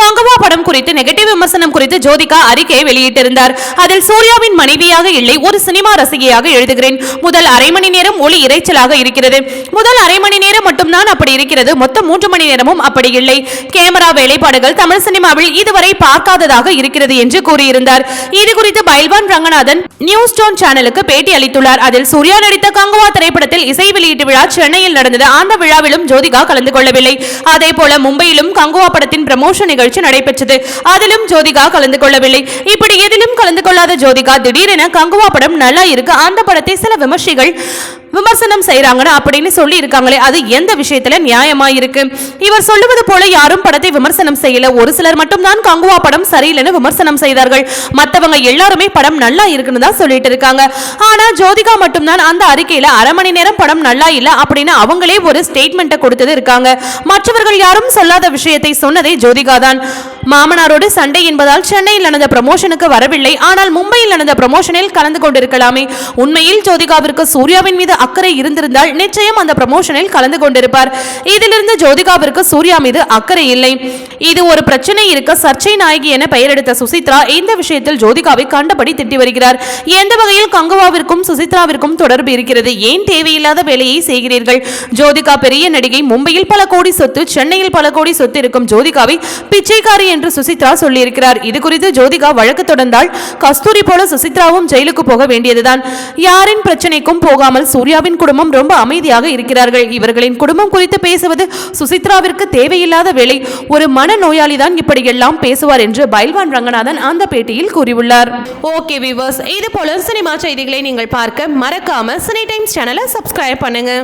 காங்கவா படம் குறித்து நெகட்டிவ் விமர்சனம் குறித்து ஜோதிகா அறிக்கையை வெளியிட்டிருந்தார். அதில் சூர்யாவின் மனைவியாக இல்லை ஒரு சினிமா ரசிகையாக எழுதுகிறேன். முதல் அரை மணி நேரம் ஒளி இறைச்சலாக இருக்கிறது. முதல் அரை மணி நேரம் மட்டும்தான் அப்படி இருக்கிறது. மொத்தம் மூன்று மணி நேரமும் அப்படி இல்லை. கேமரா வேலைப்பாடுகள் தமிழ் சினிமாவில் இதுவரை பார்க்காததாக இருக்கிறது என்று கூறியிருந்தார். இது குறித்து பைல்வான் ரங்கநாதன் நியூஸ் ஸ்டோன் சேனலுக்கு பேட்டி அளித்துள்ளார். அதில் சூர்யா நடித்த கங்குவா திரைப்படத்தில் இசை வெளியீட்டு விழா சென்னையில் நடந்தது. அந்த விழாவிலும் ஜோதிகா கலந்து கொள்ளவில்லை. அதே போல மும்பையிலும் கங்குவா படத்தின் பிரமோஷன் நிகழ்ச்சி நடைபெற்றது. அதிலும் ஜோதிகா கலந்து கொள்ளவில்லை. இப்படி எதிலும் கலந்து கொள்ளாத ஜோதிகா திடீரென கங்குவா படம் நல்லா இருக்கு. அந்த படத்தை சில விமர்சிகள் விமர்சனம் செய்யறாங்கன்னு அப்படின்னு சொல்லி இருக்காங்களே அது எந்த விஷயத்துல நியாயமா இருக்கு இவர் சொல்லுவது போல யாரும் படத்தை விமர்சனம் செய்யல. ஒரு சிலர் மட்டும்தான் கங்குவா படம் சரியில்லைன்னு விமர்சனம் செய்தார்கள். மத்தவங்க எல்லாருமே படம் நல்லா இருக்குன்னு தான் சொல்லிட்டு இருக்காங்க. ஆனா ஜோதிகா மட்டும்தான் அந்த அறிக்கையில அரை மணி நேரம் படம் நல்லா இல்ல அப்படின்னு அவங்களே ஒரு ஸ்டேட்மெண்ட்டை கொடுத்தது இருக்காங்க. மற்றவர்கள் யாரும் சொல்லாத விஷயத்தை சொன்னதே ஜோதிகா தான். மாமனாரோடு சண்டை என்பதால் சென்னையில் நடந்த ப்ரமோஷனுக்கு வரவில்லை. ஆனால் மும்பையில் நடந்த ப்ரமோஷனில் கலந்து கொண்டிருக்கலாமே. உண்மையில் ஜோதிகாவிற்கு சூர்யாவின் மீது அக்கறை இருந்திருந்தால் நிச்சயம் அந்த ப்ரமோஷனில் கலந்து கொண்டிருப்பார். இதிலிருந்து ஜோதிகாவிற்கு சூர்யா மீது அக்கறை இல்லை. இது ஒரு பிரச்சனை இருக்க சர்ச்சை நாயகி என பெயர் எடுத்த சுசித்ரா இந்த விஷயத்தில் ஜோதிகாவை கண்டபடி திட்டி வருகிறார். எந்த வகையில் கங்குவாவிற்கும் சுசித்ராவிற்கும் தொடர்பு இருக்கிறது? ஏன் தேவையில்லாத வேலையை செய்கிறீர்கள்? ஜோதிகா பெரிய நடிகை மும்பையில் பல கோடி சொத்து சென்னையில் பல கோடி சொத்து இருக்கும் ஜோதிகாவை பிச்சைக்காரி என்று சுசித்ரா சொல்லியிருக்கிறார். இது குறித்து ஜோதிகா வழக்கு தொடர்ந்தால் கஸ்தூரி போல சுசித்ராவும் ஜெயிலுக்கு போக வேண்டியதுதான். யாரின் பிரச்சனைக்கும் போகாமல் சூர்யாவின் குடும்பம் ரொம்ப அமைதியாக இருக்கிறார்கள். இவர்களின் குடும்பம் குறித்து பேசுவது சுசித்ராவிற்கு தேவையில்லாத வேலை. ஒரு மனநோயாளி தான் இப்படியெல்லாம் பேசுவார் என்று பைல்வான் ரங்கநாதன் அந்த பேட்டியில் கூறியுள்ளார். ஓகே விவர்ஸ் இது போல சினிமா செய்திகளை நீங்கள் பார்க்க மறக்காம சினி டைம்ஸ் சேனலை சப்ஸ்கிரைப் பண்ணுங்க.